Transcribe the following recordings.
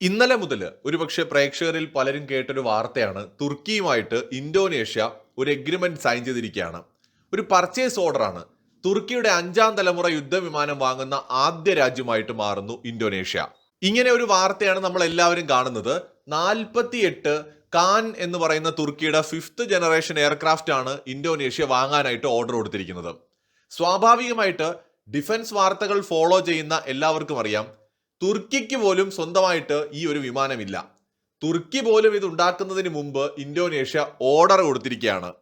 ഇന്നലെ മുതൽ ഒരുപക്ഷെ പ്രേക്ഷകരിൽ പലരും കേട്ടൊരു വാർത്തയാണ് തുർക്കിയുമായിട്ട് ഇന്തോനേഷ്യ ഒരു എഗ്രിമെന്റ് സൈൻ ചെയ്തിരിക്കുകയാണ്. ഒരു പർച്ചേസ് ഓർഡറാണ് തുർക്കിയുടെ അഞ്ചാം തലമുറ യുദ്ധവിമാനം വാങ്ങുന്ന ആദ്യ രാജ്യമായിട്ട് മാറുന്നു ഇന്തോനേഷ്യ. ഇങ്ങനെ ഒരു വാർത്തയാണ് നമ്മൾ എല്ലാവരും കാണുന്നത്. നാൽപ്പത്തിയെട്ട് കാൻ എന്ന് പറയുന്ന തുർക്കിയുടെ ഫിഫ്ത്ത് ജനറേഷൻ എയർക്രാഫ്റ്റ് ആണ് ഇന്തോനേഷ്യ വാങ്ങാനായിട്ട് ഓർഡർ കൊടുത്തിരിക്കുന്നത്. സ്വാഭാവികമായിട്ട് ഡിഫൻസ് വാർത്തകൾ ഫോളോ ചെയ്യുന്ന എല്ലാവർക്കും അറിയാം. തുർക്കിക്ക് പോലും സ്വന്തമായിട്ട് ഈ ഒരു വിമാനമില്ല. തുർക്കി പോലും ഇത് ഉണ്ടാക്കുന്നതിന് മുമ്പ് ഇന്തോനേഷ്യ ഓർഡർ കൊടുത്തിരിക്കുകയാണ്.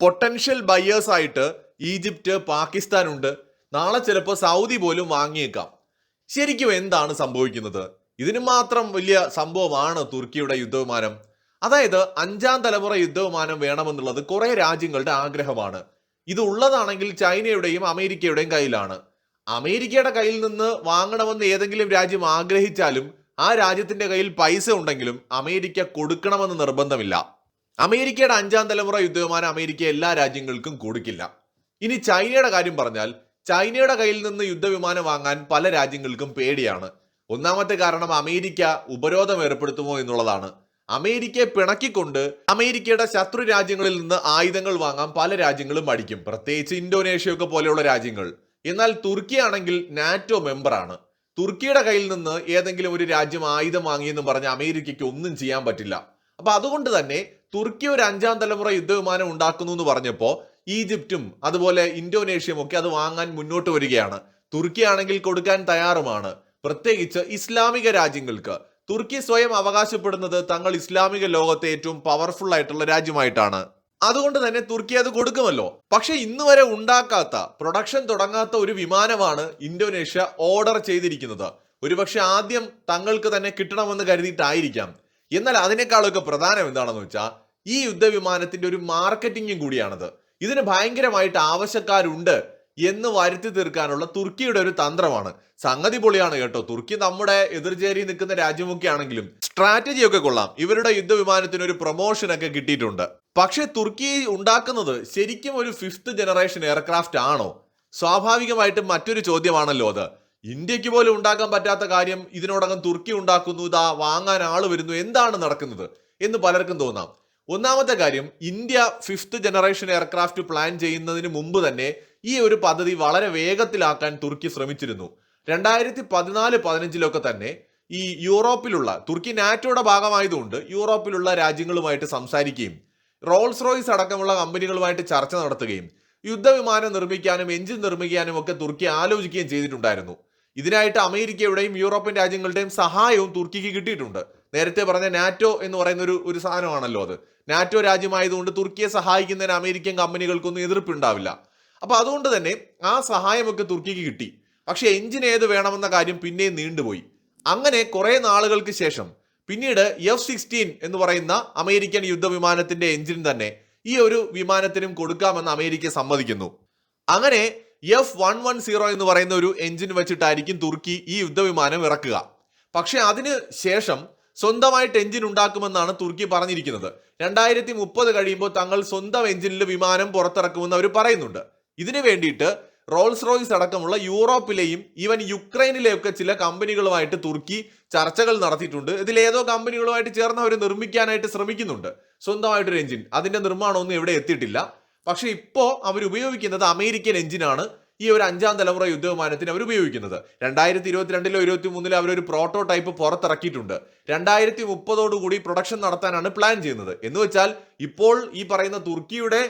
പൊട്ടൻഷ്യൽ ബയേഴ്സ് ആയിട്ട് ഈജിപ്റ്റ് പാകിസ്ഥാൻ ഉണ്ട്. നാളെ ചിലപ്പോൾ സൗദി പോലും വാങ്ങിയേക്കാം. ശരിക്കും എന്താണ് സംഭവിക്കുന്നത്? ഇതിന് മാത്രം വലിയ സംഭവമാണ് തുർക്കിയുടെ യുദ്ധവിമാനം. അതായത് അഞ്ചാം തലമുറ യുദ്ധവിമാനം വേണമെന്നുള്ളത് കുറേ രാജ്യങ്ങളുടെ ആഗ്രഹമാണ്. ഇത് ഉള്ളതാണെങ്കിൽ ചൈനയുടെയും അമേരിക്കയുടെയും കയ്യിലാണ്. അമേരിക്കയുടെ കയ്യിൽ നിന്ന് വാങ്ങണമെന്ന് ഏതെങ്കിലും രാജ്യം ആഗ്രഹിച്ചാലും ആ രാജ്യത്തിന്റെ കയ്യിൽ പൈസ ഉണ്ടെങ്കിലും അമേരിക്ക കൊടുക്കണമെന്ന് നിർബന്ധമില്ല. അമേരിക്കയുടെ അഞ്ചാം തലമുറ യുദ്ധവിമാനം അമേരിക്ക എല്ലാ രാജ്യങ്ങൾക്കും കൊടുക്കില്ല. ഇനി ചൈനയുടെ കാര്യം പറഞ്ഞാൽ ചൈനയുടെ കയ്യിൽ നിന്ന് യുദ്ധവിമാനം വാങ്ങാൻ പല രാജ്യങ്ങൾക്കും പേടിയാണ്. ഒന്നാമത്തെ കാരണം അമേരിക്ക ഉപരോധം ഏർപ്പെടുത്തുമോ എന്നുള്ളതാണ്. അമേരിക്കയെ പിണക്കിക്കൊണ്ട് അമേരിക്കയുടെ ശത്രു രാജ്യങ്ങളിൽ നിന്ന് ആയുധങ്ങൾ വാങ്ങാൻ പല രാജ്യങ്ങളും മടിക്കും. പ്രത്യേകിച്ച് ഇന്തോനേഷ്യയൊക്കെ പോലെയുള്ള രാജ്യങ്ങൾ. എന്നാൽ തുർക്കി ആണെങ്കിൽ നാറ്റോ മെമ്പറാണ്. തുർക്കിയുടെ കയ്യിൽ നിന്ന് ഏതെങ്കിലും ഒരു രാജ്യം ആയുധം വാങ്ങിയെന്ന് പറഞ്ഞ് അമേരിക്കയ്ക്ക് ഒന്നും ചെയ്യാൻ പറ്റില്ല. അപ്പൊ അതുകൊണ്ട് തന്നെ തുർക്കി ഒരു അഞ്ചാം തലമുറ യുദ്ധവിമാനം ഉണ്ടാക്കുന്നു എന്ന് പറഞ്ഞപ്പോൾ ഈജിപ്തും അതുപോലെ ഇന്തോനേഷ്യയും ഒക്കെ അത് വാങ്ങാൻ മുന്നോട്ട് വരികയാണ്. തുർക്കി ആണെങ്കിൽ കൊടുക്കാൻ തയ്യാറുമാണ്. പ്രത്യേകിച്ച് ഇസ്ലാമിക രാജ്യങ്ങൾക്ക്. തുർക്കി സ്വയം അവകാശപ്പെടുന്നത് തങ്ങൾ ഇസ്ലാമിക ലോകത്തെ ഏറ്റവും പവർഫുൾ ആയിട്ടുള്ള രാജ്യമായിട്ടാണ്. അതുകൊണ്ട് തന്നെ തുർക്കി അത് കൊടുക്കുമല്ലോ. പക്ഷെ ഇന്ന് വരെ ഉണ്ടാക്കാത്ത പ്രൊഡക്ഷൻ തുടങ്ങാത്ത ഒരു വിമാനമാണ് ഇന്തോനേഷ്യ ഓർഡർ ചെയ്തിരിക്കുന്നത്. ഒരുപക്ഷെ ആദ്യം തങ്ങൾക്ക് തന്നെ കിട്ടണമെന്ന് കരുതിയിട്ടായിരിക്കാം. എന്നാൽ അതിനേക്കാളൊക്കെ പ്രധാനം എന്താണെന്ന് വെച്ചാൽ ഈ യുദ്ധവിമാനത്തിന്റെ ഒരു മാർക്കറ്റിംഗും കൂടിയാണത്. ഇതിന് ഭയങ്കരമായിട്ട് ആവശ്യക്കാരുണ്ട് എന്ന് വരുത്തി തീർക്കാനുള്ള തുർക്കിയുടെ ഒരു തന്ത്രമാണ്. സംഗതി പൊളിയാണ് കേട്ടോ. തുർക്കി നമ്മുടെ എതിർചേരി നിൽക്കുന്ന രാജ്യമൊക്കെ ആണെങ്കിലും സ്ട്രാറ്റജിയൊക്കെ കൊള്ളാം. ഇവരുടെ യുദ്ധവിമാനത്തിന് ഒരു പ്രൊമോഷൻ ഒക്കെ കിട്ടിയിട്ടുണ്ട്. പക്ഷേ തുർക്കി ഉണ്ടാക്കുന്നത് ശരിക്കും ഒരു ഫിഫ്ത്ത് ജനറേഷൻ എയർക്രാഫ്റ്റ് ആണോ? സ്വാഭാവികമായിട്ടും മറ്റൊരു ചോദ്യമാണല്ലോ അത്. ഇന്ത്യയ്ക്ക് പോലും ഉണ്ടാക്കാൻ പറ്റാത്ത കാര്യം ഇതിനോടകം തുർക്കി ഉണ്ടാക്കുന്നു ഇതാ വാങ്ങാൻ ആൾ വരുന്നു എന്താണ് നടക്കുന്നത് എന്ന് പലർക്കും തോന്നാം. ഒന്നാമത്തെ കാര്യം India fifth generation aircraft plan ചെയ്യുന്നതിന് മുമ്പ് തന്നെ ഈ ഒരു പദ്ധതി വളരെ വേഗത്തിലാക്കാൻ തുർക്കി ശ്രമിച്ചിരുന്നു. രണ്ടായിരത്തി പതിനാല് പതിനഞ്ചിലൊക്കെ തന്നെ ഈ യൂറോപ്പിലുള്ള തുർക്കി നാറ്റോയുടെ ഭാഗമായതുകൊണ്ട് യൂറോപ്പിലുള്ള രാജ്യങ്ങളുമായിട്ട് സംസാരിക്കുകയും റോൾസ് റോയ്സ് അടക്കമുള്ള കമ്പനികളുമായിട്ട് ചർച്ച നടത്തുകയും യുദ്ധവിമാനം നിർമ്മിക്കാനും എഞ്ചിൻ നിർമ്മിക്കാനും ഒക്കെ തുർക്കി ആലോചിക്കുകയും ചെയ്തിട്ടുണ്ടായിരുന്നു. ഇതിനായിട്ട് അമേരിക്കയുടെയും യൂറോപ്യൻ രാജ്യങ്ങളുടെയും സഹായവും തുർക്കിക്ക് കിട്ടിയിട്ടുണ്ട്. നേരത്തെ പറഞ്ഞ നാറ്റോ എന്ന് പറയുന്ന ഒരു ഒരു സാധനമാണല്ലോ അത്. നാറ്റോ രാജ്യമായതുകൊണ്ട് തുർക്കിയെ സഹായിക്കുന്നതിന് അമേരിക്കൻ കമ്പനികൾക്കൊന്നും എതിർപ്പുണ്ടാവില്ല. അപ്പൊ അതുകൊണ്ട് തന്നെ ആ സഹായമൊക്കെ തുർക്കിക്ക് കിട്ടി. പക്ഷേ എഞ്ചിൻ ഏത് വേണമെന്ന കാര്യം പിന്നെയും നീണ്ടുപോയി. അങ്ങനെ കുറെ നാളുകൾക്ക് ശേഷം പിന്നീട് എഫ് സിക്സ്റ്റീൻ എന്ന് പറയുന്ന അമേരിക്കൻ യുദ്ധവിമാനത്തിന്റെ എഞ്ചിൻ തന്നെ ഈ ഒരു വിമാനത്തിനും കൊടുക്കാമെന്ന് അമേരിക്ക സമ്മതിക്കുന്നു. അങ്ങനെ എഫ് വൺ വൺ സീറോ എന്ന് പറയുന്ന ഒരു എഞ്ചിൻ വെച്ചിട്ടായിരിക്കും തുർക്കി ഈ യുദ്ധവിമാനം ഇറക്കുക. പക്ഷെ അതിന് ശേഷം സ്വന്തമായിട്ട് എഞ്ചിൻ ഉണ്ടാക്കുമെന്നാണ് തുർക്കി പറഞ്ഞിരിക്കുന്നത്. രണ്ടായിരത്തി മുപ്പത് കഴിയുമ്പോൾ തങ്ങൾ സ്വന്തം എഞ്ചിനിൽ വിമാനം പുറത്തിറക്കുമെന്ന് അവർ പറയുന്നുണ്ട്. ഇതിനു വേണ്ടിയിട്ട് റോൾസ് റോയ്സ് അടക്കമുള്ള യൂറോപ്പിലെയും ഈവൻ യുക്രൈനിലെയൊക്കെ ചില കമ്പനികളുമായിട്ട് തുർക്കി ചർച്ചകൾ നടത്തിയിട്ടുണ്ട്. ഇതിൽ ഏതോ കമ്പനികളുമായിട്ട് ചേർന്ന് അവർ നിർമ്മിക്കാനായിട്ട് ശ്രമിക്കുന്നുണ്ട്. സ്വന്തമായിട്ടൊരു എഞ്ചിൻ. അതിന്റെ നിർമ്മാണമൊന്നും ഇവിടെ എത്തിയിട്ടില്ല. പക്ഷേ ഇപ്പോൾ അവർ ഉപയോഗിക്കുന്നത് അമേരിക്കൻ എഞ്ചിനാണ്. ഈ ഒരു അഞ്ചാം തലമുറ യുദ്ധവിമാനത്തിന് അവർ ഉപയോഗിക്കുന്നത്. രണ്ടായിരത്തി ഇരുപത്തിരണ്ടിലോ ഇരുപത്തി മൂന്നിലോ അവർ ഒരു പ്രോട്ടോടൈപ്പ് പുറത്തിറക്കിയിട്ടുണ്ട്. രണ്ടായിരത്തി മുപ്പതോടുകൂടി പ്രൊഡക്ഷൻ നടത്താനാണ് പ്ലാൻ ചെയ്യുന്നത്. എന്ന് വെച്ചാൽ ഇപ്പോൾ ഈ പറയുന്ന തുർക്കിയുടെ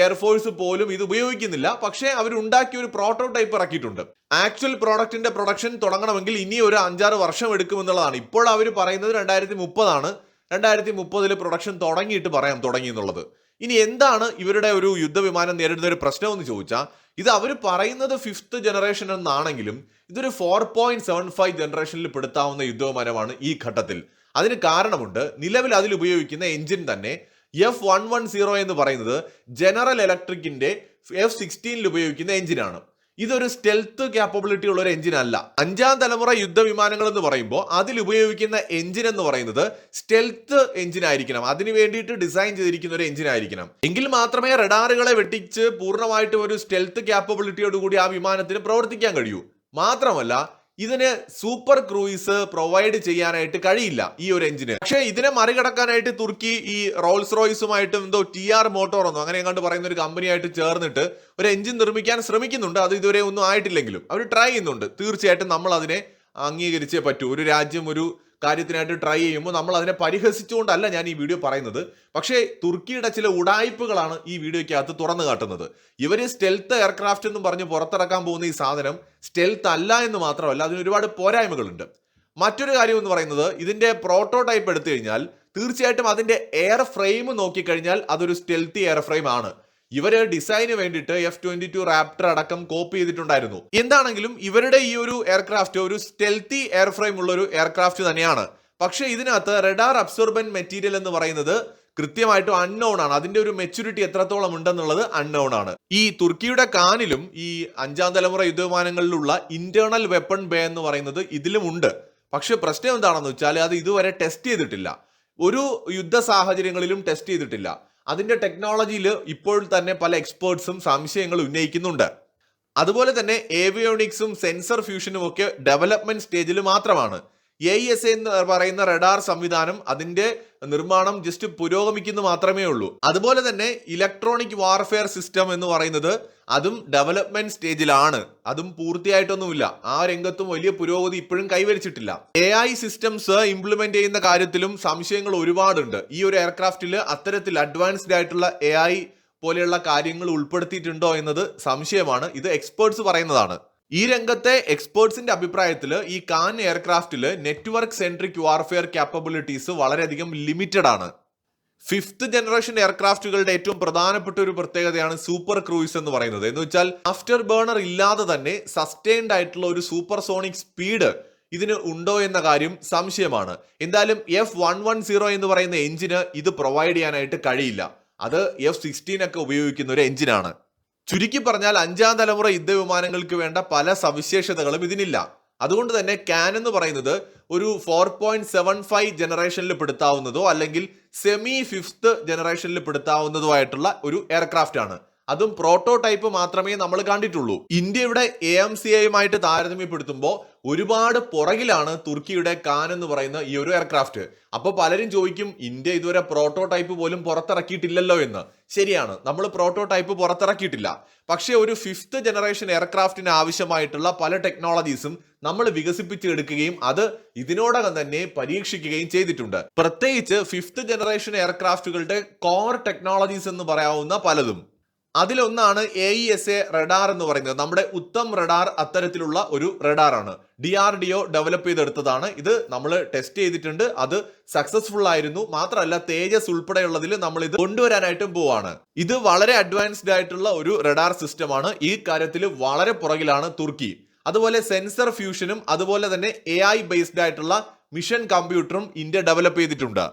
എയർഫോഴ്സ് പോലും ഇത് ഉപയോഗിക്കുന്നില്ല. പക്ഷേ അവർ ഉണ്ടാക്കിയ ഒരു പ്രോട്ടോടൈപ്പ് ഇറക്കിയിട്ടുണ്ട്. ആക്ച്വൽ പ്രോഡക്റ്റിന്റെ പ്രൊഡക്ഷൻ തുടങ്ങണമെങ്കിൽ ഇനി ഒരു അഞ്ചാറ് വർഷം എടുക്കുമെന്നുള്ളതാണ് ഇപ്പോൾ അവർ പറയുന്നത് രണ്ടായിരത്തി മുപ്പതാണ് രണ്ടായിരത്തി മുപ്പതിൽ പ്രൊഡക്ഷൻ തുടങ്ങിയിട്ട് പറയാം തുടങ്ങി എന്നുള്ളത്. ഇനി എന്താണ് ഇവരുടെ ഒരു യുദ്ധവിമാനം നേരിടുന്ന ഒരു പ്രശ്നമെന്ന് ചോദിച്ചാൽ ഇത് അവർ പറയുന്നത് ഫിഫ്ത്ത് ജനറേഷൻ എന്നാണെങ്കിലും ഇതൊരു ഫോർ പോയിന്റ് സെവൻ ഫൈവ് ജനറേഷനിൽ പെടുത്താവുന്ന യുദ്ധവിമാനമാണ് ഈ ഘട്ടത്തിൽ. അതിന് കാരണമുണ്ട് നിലവിൽ അതിൽ ഉപയോഗിക്കുന്ന എഞ്ചിൻ തന്നെ എഫ് വൺ വൺ സീറോ എന്ന് പറയുന്നത് ജനറൽ ഇലക്ട്രിക്കിന്റെ എഫ് സിക്സ്റ്റീനിൽ ഉപയോഗിക്കുന്ന എഞ്ചിനാണ് ഇതൊരു സ്റ്റെൽത്ത് ക്യാപ്പബിലിറ്റി ഉള്ള ഒരു എഞ്ചിൻ അല്ല. അഞ്ചാം തലമുറ യുദ്ധവിമാനങ്ങൾ എന്ന് പറയുമ്പോൾ അതിൽ ഉപയോഗിക്കുന്ന എഞ്ചിൻ എന്ന് പറയുന്നത് സ്റ്റെൽത്ത് എഞ്ചിൻ ആയിരിക്കണം. അതിന് വേണ്ടിയിട്ട് ഡിസൈൻ ചെയ്തിരിക്കുന്ന ഒരു എഞ്ചിൻ ആയിരിക്കണം. എങ്കിൽ മാത്രമേ റഡാറുകളെ വെട്ടിച്ച് പൂർണമായിട്ടും ഒരു സ്റ്റെൽത്ത് ക്യാപ്പബിലിറ്റിയോടുകൂടി ആ വിമാനത്തിന് പ്രവർത്തിക്കാൻ കഴിയൂ. മാത്രമല്ല ഇതിന് സൂപ്പർ ക്രൂയിസ് പ്രൊവൈഡ് ചെയ്യാനായിട്ട് കഴിയില്ല ഈ ഒരു എഞ്ചിന്. പക്ഷേ ഇതിനെ മറികടക്കാനായിട്ട് തുർക്കി ഈ റോൾസ് റോയ്സുമായിട്ടും എന്തോ ടി ആർ മോട്ടോർ ഒന്നും അങ്ങനെ എങ്ങാണ്ട് പറയുന്ന ഒരു കമ്പനിയായിട്ട് ചേർന്നിട്ട് ഒരു എഞ്ചിൻ നിർമ്മിക്കാൻ ശ്രമിക്കുന്നുണ്ട്. അത് ഇതുവരെ ഒന്നും ആയിട്ടില്ലെങ്കിലും. അവർ ട്രൈ ചെയ്യുന്നുണ്ട്. തീർച്ചയായിട്ടും നമ്മൾ അതിനെ അംഗീകരിച്ചേ പറ്റൂ. ഒരു രാജ്യം ഒരു കാര്യത്തിനായിട്ട് ട്രൈ ചെയ്യുമ്പോൾ നമ്മൾ അതിനെ പരിഹസിച്ചുകൊണ്ടല്ല ഞാൻ ഈ വീഡിയോ പറയുന്നത്. പക്ഷേ തുർക്കിയുടെ ചില ഉടായ്പകളാണ് ഈ വീഡിയോയ്ക്കകത്ത് തുറന്നു കാട്ടുന്നത്. ഇവർ സ്റ്റെൽത്ത് എയർക്രാഫ്റ്റ് എന്ന് പറഞ്ഞ് പുറത്തിറക്കാൻ പോകുന്ന ഈ സാധനം സ്റ്റെൽത്ത് അല്ല എന്ന് മാത്രമല്ല അതിന് ഒരുപാട് പോരായ്മകളുണ്ട്. മറ്റൊരു കാര്യം എന്ന് പറയുന്നത് ഇതിന്റെ പ്രോട്ടോടൈപ്പ് എടുത്തു കഴിഞ്ഞാൽ തീർച്ചയായിട്ടും അതിന്റെ എയർ ഫ്രെയിം നോക്കിക്കഴിഞ്ഞാൽ അതൊരു സ്റ്റെൽത്തി എയർ ഫ്രെയിം ആണ്. ഇവർ ഡിസൈന് വേണ്ടിയിട്ട് എഫ് ട്വന്റി ടു റാപ്റ്റർ അടക്കം കോപ്പി ചെയ്തിട്ടുണ്ടായിരുന്നു. എന്താണെങ്കിലും ഇവരുടെ ഈ ഒരു എയർക്രാഫ്റ്റ് ഒരു സ്റ്റെൽത്തി എയർ ഫ്രെയിം ഉള്ള ഒരു എയർക്രാഫ്റ്റ് തന്നെയാണ്. പക്ഷേ ഇതിനകത്ത് റെഡാർ അബ്സോർബൻ മെറ്റീരിയൽ എന്ന് പറയുന്നത് കൃത്യമായിട്ടും അൺനോൺ ആണ്. അതിന്റെ ഒരു മെച്യൂരിറ്റി എത്രത്തോളം ഉണ്ടെന്നുള്ളത് അൺനോൺ ആണ്. ഈ തുർക്കിയുടെ കാനിലും ഈ അഞ്ചാം തലമുറ യുദ്ധവിമാനങ്ങളിലുള്ള ഇന്റേണൽ വെപ്പൺ ബേ എന്ന് പറയുന്നത് ഇതിലും ഉണ്ട്. പക്ഷെ പ്രശ്നം എന്താണെന്ന് വെച്ചാൽ അത് ഇതുവരെ ടെസ്റ്റ് ചെയ്തിട്ടില്ല. ഒരു യുദ്ധ സാഹചര്യങ്ങളിലും ടെസ്റ്റ് ചെയ്തിട്ടില്ല. അതിന്റെ ടെക്നോളജിയിൽ ഇപ്പോൾ തന്നെ പല എക്സ്പേർട്സും സംശയങ്ങൾ ഉന്നയിക്കുന്നുണ്ട്. അതുപോലെ തന്നെ ഏവിയോണിക്സും സെൻസർ ഫ്യൂഷനും ഒക്കെ ഡെവലപ്മെന്റ് സ്റ്റേജിൽ മാത്രമാണ്. എ എസ് എന്ന് പറയുന്ന റഡാർ സംവിധാനം അതിന്റെ നിർമ്മാണം ജസ്റ്റ് പുരോഗമിക്കുന്നു മാത്രമേ ഉള്ളൂ. അതുപോലെ തന്നെ ഇലക്ട്രോണിക് വാർഫെയർ സിസ്റ്റം എന്ന് പറയുന്നത് അതും ഡെവലപ്മെന്റ് സ്റ്റേജിലാണ് അതും പൂർത്തിയായിട്ടൊന്നുമില്ല. ആ രംഗത്തും വലിയ പുരോഗതി ഇപ്പോഴും കൈവരിച്ചിട്ടില്ല. എ ഐ സിസ്റ്റംസ് ഇംപ്ലിമെന്റ് ചെയ്യുന്ന കാര്യത്തിലും സംശയങ്ങൾ ഒരുപാടുണ്ട്. ഈ ഒരു എയർക്രാഫ്റ്റിൽ അത്തരത്തിൽ അഡ്വാൻസ്ഡ് ആയിട്ടുള്ള എ പോലെയുള്ള കാര്യങ്ങൾ ഉൾപ്പെടുത്തിയിട്ടുണ്ടോ എന്നത് സംശയമാണ്. ഇത് എക്സ്പേർട്സ് പറയുന്നതാണ്. ഈ രംഗത്തെ എക്സ്പേർട്സിന്റെ അഭിപ്രായത്തിൽ ഈ കാൻ എയർക്രാഫ്റ്റിൽ നെറ്റ്വർക്ക് സെൻട്രിക് വാർഫെയർ ക്യാപ്പബിലിറ്റീസ് വളരെയധികം ലിമിറ്റഡ് ആണ് ഫിഫ്ത്ത് ജനറേഷൻ എയർക്രാഫ്റ്റുകളുടെ ഏറ്റവും പ്രധാനപ്പെട്ട ഒരു പ്രത്യേകതയാണ് സൂപ്പർ ക്രൂയിസ് എന്ന് പറയുന്നത്. എന്ന് വെച്ചാൽ ആഫ്റ്റർ ബേണർ ഇല്ലാതെ തന്നെ സസ്റ്റെയിൻഡ് ആയിട്ടുള്ള ഒരു സൂപ്പർ സോണിക് സ്പീഡ് ഇതിന് ഉണ്ടോ എന്ന കാര്യം സംശയമാണ്. എന്തായാലും എഫ് വൺ വൺ സീറോ എന്ന് പറയുന്ന എഞ്ചിന് ഇത് പ്രൊവൈഡ് ചെയ്യാനായിട്ട് കഴിയില്ല. അത് എഫ് സിക്സ്റ്റീൻ ഒക്കെ ഉപയോഗിക്കുന്ന ഒരു എഞ്ചിനാണ്. ചുരുക്കി പറഞ്ഞാൽ അഞ്ചാം തലമുറ യുദ്ധവിമാനങ്ങൾക്ക് വേണ്ട പല സവിശേഷതകളും ഇതിനില്ല. അതുകൊണ്ട് തന്നെ ക്യാൻ എന്ന് പറയുന്നത് ഒരു ഫോർ പോയിന്റ് സെവൻ ഫൈവ് ജനറേഷനിൽ പെടുത്താവുന്നതോ അല്ലെങ്കിൽ സെമി ഫിഫ്ത്ത് ജനറേഷനിൽ പെടുത്താവുന്നതോ ആയിട്ടുള്ള ഒരു എയർക്രാഫ്റ്റ് ആണ്. അതും പ്രോട്ടോടൈപ്പ് മാത്രമേ നമ്മൾ കണ്ടിട്ടുള്ളൂ. ഇന്ത്യയുടെ എ എം സി ഐയുമായിട്ട് താരതമ്യപ്പെടുത്തുമ്പോൾ ഒരുപാട് പുറകിലാണ് തുർക്കിയുടെ കാൻ എന്ന് പറയുന്ന ഈ ഒരു എയർക്രാഫ്റ്റ് അപ്പോൾ പലരും ചോദിക്കും ഇന്ത്യ ഇതുവരെ പ്രോട്ടോടൈപ്പ് പോലും പുറത്തിറക്കിയിട്ടില്ലല്ലോ എന്ന്. ശരിയാണ് നമ്മൾ പ്രോട്ടോടൈപ്പ് പുറത്തിറക്കിയിട്ടില്ല. പക്ഷേ ഒരു ഫിഫ്ത്ത് ജനറേഷൻ എയർക്രാഫ്റ്റിന് ആവശ്യമായിട്ടുള്ള പല ടെക്നോളജീസും നമ്മൾ വികസിപ്പിച്ചെടുക്കുകയും അത് ഇതിനോടകം തന്നെ പരീക്ഷിക്കുകയും ചെയ്തിട്ടുണ്ട്. പ്രത്യേകിച്ച് ഫിഫ്ത്ത് ജനറേഷൻ എയർക്രാഫ്റ്റുകളുടെ കോർ ടെക്നോളജീസ് എന്ന് പറയാവുന്ന പലതും. അതിലൊന്നാണ് A E S A radar എന്ന് പറയുന്നത്. നമ്മുടെ ഉത്തം റഡാർ അത്തരത്തിലുള്ള ഒരു റഡാർ ആണ്. D R D O develop ചെയ്തെടുത്തതാണ്. ഇത് നമ്മൾ ടെസ്റ്റ് ചെയ്തിട്ടുണ്ട്. അത് സക്സസ്ഫുൾ ആയിരുന്നു. മാത്രമല്ല തേജസ് ഉൾപ്പെടെയുള്ളതിൽ നമ്മൾ ഇത് കൊണ്ടുവരാനായിട്ടും പോവാണ്. ഇത് വളരെ അഡ്വാൻസ്ഡ് ആയിട്ടുള്ള ഒരു റഡാർ സിസ്റ്റമാണ് ഈ കാര്യത്തിൽ വളരെ പുറകിലാണ് തുർക്കി. അതുപോലെ സെൻസർ ഫ്യൂഷനും അതുപോലെ തന്നെ എ ഐ ബേസ്ഡ് ആയിട്ടുള്ള മിഷൻ കമ്പ്യൂട്ടറും ഇന്ത്യ ഡെവലപ്പ് ചെയ്തിട്ടുണ്ട്.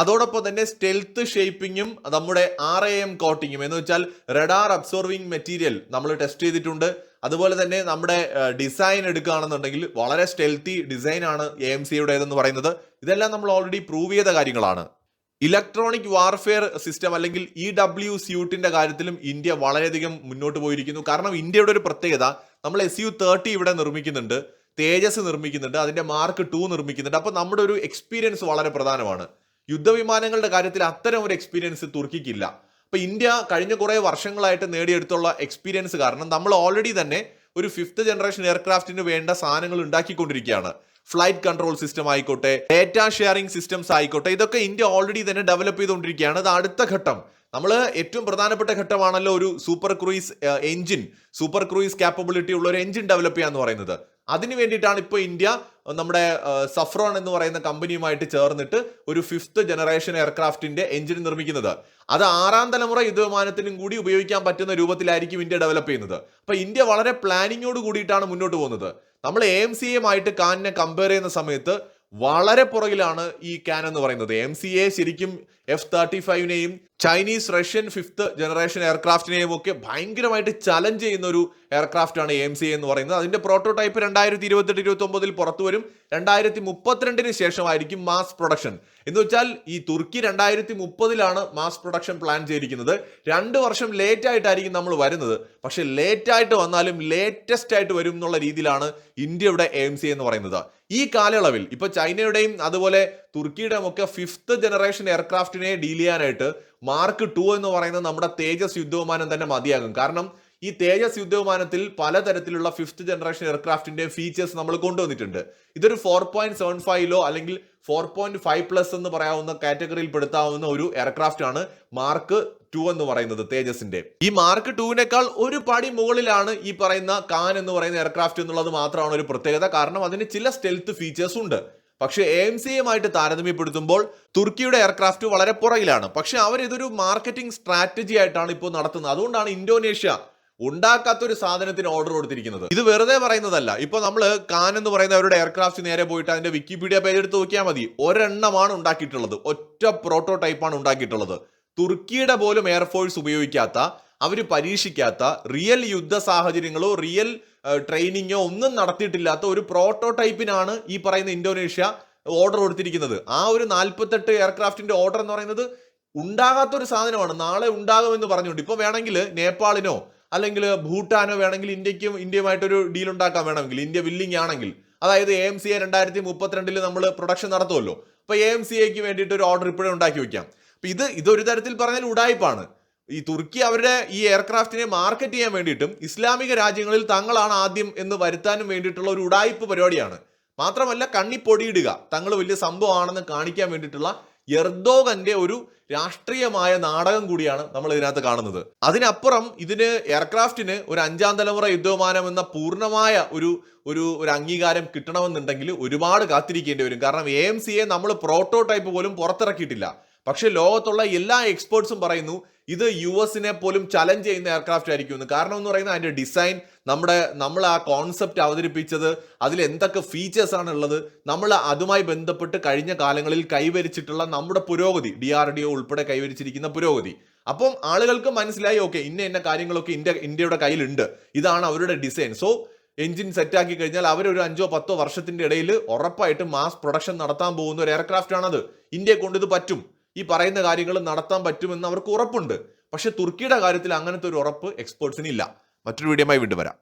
അതോടൊപ്പം തന്നെ സ്റ്റെൽത്ത് ഷേപ്പിങ്ങും നമ്മുടെ ആർ എ എം കോട്ടിങ്ങും എന്ന് വെച്ചാൽ റഡാർ അബ്സോർവിംഗ് മെറ്റീരിയൽ നമ്മൾ ടെസ്റ്റ് ചെയ്തിട്ടുണ്ട്. അതുപോലെ തന്നെ നമ്മുടെ ഡിസൈൻ എടുക്കുകയാണെന്നുണ്ടെങ്കിൽ വളരെ സ്റ്റെൽത്തി ഡിസൈൻ ആണ് എ എം സിയുടേതെന്ന് പറയുന്നത്. ഇതെല്ലാം നമ്മൾ ഓൾറെഡി പ്രൂവ് ചെയ്ത കാര്യങ്ങളാണ്. ഇലക്ട്രോണിക് വാർഫെയർ സിസ്റ്റം അല്ലെങ്കിൽ ഇ ഡബ്ല്യു സ്യൂട്ടിന്റെ കാര്യത്തിലും ഇന്ത്യ വളരെയധികം മുന്നോട്ട് പോയിരിക്കുന്നു. കാരണം ഇന്ത്യയുടെ ഒരു പ്രത്യേകത നമ്മൾ എസ് യു തേർട്ടി ഇവിടെ നിർമ്മിക്കുന്നുണ്ട് തേജസ് നിർമ്മിക്കുന്നുണ്ട് അതിന്റെ മാർക്ക് ടു നിർമ്മിക്കുന്നുണ്ട്. അപ്പോൾ നമ്മുടെ ഒരു എക്സ്പീരിയൻസ് വളരെ പ്രധാനമാണ്. യുദ്ധവിമാനങ്ങളുടെ കാര്യത്തിൽ അത്തരം ഒരു എക്സ്പീരിയൻസ് തുർക്കിക്കില്ല. അപ്പോൾ ഇന്ത്യ കഴിഞ്ഞ കുറേ വർഷങ്ങളായിട്ട് നേടിയെടുത്തുള്ള എക്സ്പീരിയൻസ് കാരണം നമ്മൾ ഓൾറെഡി തന്നെ ഒരു ഫിഫ്ത്ത് ജനറേഷൻ എയർക്രാഫ്റ്റിന് വേണ്ട സാധനങ്ങൾ ഉണ്ടാക്കിക്കൊണ്ടിരിക്കുകയാണ്. ഫ്ലൈറ്റ് കൺട്രോൾ സിസ്റ്റം ആയിക്കോട്ടെ ഡേറ്റ ഷെയറിംഗ് സിസ്റ്റംസ് ആയിക്കോട്ടെ ഇതൊക്കെ ഇന്ത്യ ഓൾറെഡി തന്നെ ഡെവലപ്പ് ചെയ്തുകൊണ്ടിരിക്കുകയാണ്. അത് അടുത്ത ഘട്ടം. നമ്മൾ ഏറ്റവും പ്രധാനപ്പെട്ട ഘട്ടമാണല്ലോ ഒരു super cruise engine super cruise capability ഉള്ള ഒരു എഞ്ചിൻ ഡെവലപ്പ് ചെയ്യാന്ന് പറയുന്നത്. അതിന് വേണ്ടിയിട്ടാണ് ഇപ്പോൾ ഇന്ത്യ നമ്മുടെ സഫ്രോൺ എന്ന് പറയുന്ന കമ്പനിയുമായിട്ട് ചേർന്നിട്ട് ഒരു ഫിഫ്ത്ത് ജനറേഷൻ എയർക്രാഫ്റ്റിന്റെ എഞ്ചിൻ നിർമ്മിക്കുന്നത്. അത് ആറാം തലമുറ യുദ്ധവിമാനത്തിനും കൂടി ഉപയോഗിക്കാൻ പറ്റുന്ന രൂപത്തിലായിരിക്കും ഇന്ത്യ ഡെവലപ്പ് ചെയ്യുന്നത്. അപ്പൊ ഇന്ത്യ വളരെ പ്ലാനിങ്ങോട് കൂടിയിട്ടാണ് മുന്നോട്ട് പോകുന്നത്. നമ്മൾ എ എം സി എമായിട്ട് കാനിനെ കമ്പയർ ചെയ്യുന്ന സമയത്ത് വളരെ പുറകിലാണ് ഈ കാൻ എന്ന് പറയുന്നത്. എം സി എ ശരിക്കും എഫ് തേർട്ടി ഫൈവിനെയും ചൈനീസ് റഷ്യൻ ഫിഫ്ത്ത് ജനറേഷൻ എയർക്രാഫ്റ്റിനെയും ഒക്കെ ഭയങ്കരമായിട്ട് ചലഞ്ച് ചെയ്യുന്ന ഒരു എയർക്രാഫ്റ്റ് ആണ് എം സി എന്ന് പറയുന്നത്. അതിന്റെ പ്രോട്ടോടൈപ്പ് രണ്ടായിരത്തി ഇരുപത്തെട്ട് ഇരുപത്തി ഒമ്പതിൽ പുറത്തു വരും രണ്ടായിരത്തി മുപ്പത്തിരണ്ടിന് ശേഷമായിരിക്കും മാസ് പ്രൊഡക്ഷൻ എന്ന് വെച്ചാൽ ഈ തുർക്കി രണ്ടായിരത്തി മുപ്പതിലാണ് മാസ് പ്രൊഡക്ഷൻ പ്ലാൻ ചെയ്തിരിക്കുന്നത്. രണ്ട് വർഷം ലേറ്റ് ആയിട്ടായിരിക്കും നമ്മൾ വരുന്നത്. പക്ഷെ ലേറ്റ് ആയിട്ട് വന്നാലും ലേറ്റസ്റ്റ് ആയിട്ട് വരും എന്നുള്ള രീതിയിലാണ് ഇന്ത്യയുടെ എം സി എന്ന് പറയുന്നത്. ഈ കാലയളവിൽ ഇപ്പൊ ചൈനയുടെയും അതുപോലെ തുർക്കിയുടെയും ഒക്കെ ഫിഫ്ത്ത് ജനറേഷൻ എയർക്രാഫ്റ്റിനെ ഡീൽ ചെയ്യാനായിട്ട് മാർക്ക് ടു എന്ന് പറയുന്നത് നമ്മുടെ തേജസ് യുദ്ധവിമാനം തന്നെ മതിയാകും. കാരണം ഈ തേജസ് യുദ്ധവിമാനത്തിൽ പലതരത്തിലുള്ള ഫിഫ്ത്ത് ജനറേഷൻ എയർക്രാഫ്റ്റിന്റെ ഫീച്ചേഴ്സ് നമ്മൾ കൊണ്ടുവന്നിട്ടുണ്ട്. ഇതൊരു ഫോർ പോയിന്റ് സെവൻ ഫൈവിലോ അല്ലെങ്കിൽ ഫോർ പോയിന്റ് ഫൈവ് പ്ലസ് എന്ന് പറയാവുന്ന കാറ്റഗറിയിൽ പെടുത്താവുന്ന ഒരു എയർക്രാഫ്റ്റ് ആണ് മാർക്ക് ടു എന്ന് പറയുന്നത് തേജസിന്റെ ഈ മാർക്ക് ടുവിനേക്കാൾ ഒരു പടി മുകളിലാണ് ഈ പറയുന്ന കാൻ എന്ന് പറയുന്ന എയർക്രാഫ്റ്റ് എന്നുള്ളത് മാത്രമാണ് ഒരു പ്രത്യേകത. കാരണം അതിന് ചില സ്റ്റെൽത്ത് ഫീച്ചേഴ്സ് ഉണ്ട്. പക്ഷേ എ എം സി എമായിട്ട് താരതമ്യപ്പെടുത്തുമ്പോൾ തുർക്കിയുടെ എയർക്രാഫ്റ്റ് വളരെ പുറകിലാണ്. പക്ഷെ അവർ ഇതൊരു മാർക്കറ്റിംഗ് സ്ട്രാറ്റജി ആയിട്ടാണ് ഇപ്പോൾ നടത്തുന്നത്. അതുകൊണ്ടാണ് ഇന്തോനേഷ്യ ഉണ്ടാക്കാത്ത ഒരു സാധനത്തിന് ഓർഡർ കൊടുത്തിരിക്കുന്നത്. ഇത് വെറുതെ പറയുന്നതല്ല. ഇപ്പൊ നമ്മൾ കാൻ എന്ന് പറയുന്ന അവരുടെ എയർക്രാഫ്റ്റ് നേരെ പോയിട്ട് അതിന്റെ വിക്കിപീഡിയ പേജ് എടുത്ത് നോക്കിയാൽ മതി. ഒരെണ്ണമാണ് ഉണ്ടാക്കിയിട്ടുള്ളത്. ഒറ്റ പ്രോട്ടോടൈപ്പാണ് ഉണ്ടാക്കിയിട്ടുള്ളത്. തുർക്കിയുടെ പോലും എയർഫോഴ്സ് ഉപയോഗിക്കാത്ത അവർ പരീക്ഷിക്കാത്ത റിയൽ യുദ്ധ സാഹചര്യങ്ങളോ റിയൽ ട്രെയിനിങ്ങോ ഒന്നും നടത്തിയിട്ടില്ലാത്ത ഒരു പ്രോട്ടോടൈപ്പിനാണ് ഈ പറയുന്ന ഇന്തോനേഷ്യ ഓർഡർ കൊടുത്തിരിക്കുന്നത്. ആ ഒരു നാൽപ്പത്തെട്ട് എയർക്രാഫ്റ്റിന്റെ ഓർഡർ എന്ന് പറയുന്നത് ഉണ്ടാകാത്ത ഒരു സാധനമാണ്. നാളെ ഉണ്ടാകുമെന്ന് പറഞ്ഞുകൊണ്ട്. ഇപ്പൊ വേണമെങ്കിൽ നേപ്പാളിനോ അല്ലെങ്കിൽ ഭൂട്ടാനോ വേണമെങ്കിൽ ഇന്ത്യക്കും ഇന്ത്യയുമായിട്ടൊരു ഡീൽ ഉണ്ടാക്കാൻ വേണമെങ്കിൽ. ഇന്ത്യ വില്ലിംഗ് ആണെങ്കിൽ. അതായത് എ എം സി എ രണ്ടായിരത്തി മുപ്പത്തിരണ്ടിൽ നമ്മൾ പ്രൊഡക്ഷൻ നടത്തുമല്ലോ അപ്പൊ എ എം സി എക്ക് വേണ്ടിയിട്ട് ഒരു ഓർഡർ ഇപ്പോഴും ഉണ്ടാക്കി വെക്കാം. അപ്പൊ ഇത് ഇതൊരു തരത്തിൽ പറഞ്ഞാൽ ഉടായ്പാണ്. ഈ തുർക്കി അവരുടെ ഈ എയർക്രാഫ്റ്റിനെ മാർക്കറ്റ് ചെയ്യാൻ വേണ്ടിയിട്ടും ഇസ്ലാമിക രാജ്യങ്ങളിൽ തങ്ങളാണ് ആദ്യം എന്ന് വരുത്താനും വേണ്ടിയിട്ടുള്ള ഒരു ഉടായ്പ പരിപാടിയാണ്. മാത്രമല്ല കണ്ണി പൊടിയിടുക. തങ്ങൾ വലിയ സംഭവമാണെന്ന് കാണിക്കാൻ വേണ്ടിയിട്ടുള്ള എർദോഗന്റെ ഒരു രാഷ്ട്രീയമായ നാടകം കൂടിയാണ് നമ്മൾ ഇതിനകത്ത് കാണുന്നത്. അതിനപ്പുറം ഇതിന് എയർക്രാഫ്റ്റിന് ഒരു അഞ്ചാം തലമുറ യുദ്ധവിമാനം എന്ന പൂർണമായ ഒരു ഒരു ഒരു അംഗീകാരം കിട്ടണമെന്നുണ്ടെങ്കിൽ ഒരുപാട് കാത്തിരിക്കേണ്ടി വരും. കാരണം എ എം സിയെ നമ്മൾ പ്രോട്ടോടൈപ്പ് പോലും പുറത്തിറക്കിയിട്ടില്ല. പക്ഷെ ലോകത്തുള്ള എല്ലാ എക്സ്പേർട്സും പറയുന്നു ഇത് യു എസിനെ പോലും ചലഞ്ച് ചെയ്യുന്ന എയർക്രാഫ്റ്റ് ആയിരിക്കും എന്ന്. കാരണം എന്ന് പറയുന്നത് അതിന്റെ ഡിസൈൻ നമ്മുടെ നമ്മൾ ആ കോൺസെപ്റ്റ് അവതരിപ്പിച്ചത് അതിൽ എന്തൊക്കെ ഫീച്ചേഴ്സ് ആണ് ഉള്ളത് നമ്മൾ അതുമായി ബന്ധപ്പെട്ട് കഴിഞ്ഞ കാലങ്ങളിൽ കൈവരിച്ചിട്ടുള്ള നമ്മുടെ പുരോഗതി ഡി ആർ ഡി ഒ ഉൾപ്പെടെ കൈവരിച്ചിരിക്കുന്ന പുരോഗതി. അപ്പം ആളുകൾക്ക് മനസ്സിലായി ഓക്കെ ഇന്ന ഇന്ന കാര്യങ്ങളൊക്കെ ഇന്ത്യ ഇന്ത്യയുടെ കയ്യിലുണ്ട്. ഇതാണ് അവരുടെ ഡിസൈൻ സോ എഞ്ചിൻ സെറ്റാക്കി കഴിഞ്ഞാൽ അവരൊരു അഞ്ചോ പത്തോ വർഷത്തിന്റെ ഇടയിൽ ഉറപ്പായിട്ടും മാസ് പ്രൊഡക്ഷൻ നടത്താൻ പോകുന്ന ഒരു എയർക്രാഫ്റ്റ് ആണത്. ഇന്ത്യയെ കൊണ്ട് ഇത് പറ്റും. ഈ പറയുന്ന കാര്യങ്ങൾ നടത്താൻ പറ്റുമെന്ന് അവർക്ക് ഉറപ്പുണ്ട്. പക്ഷേ തുർക്കിയുടെ കാര്യത്തിൽ അങ്ങനത്തെ ഒരു ഉറപ്പ് എക്സ്പേർട്സിന് ഇല്ല. മറ്റൊരു വീഡിയോമായി വീണ്ടും വരാം.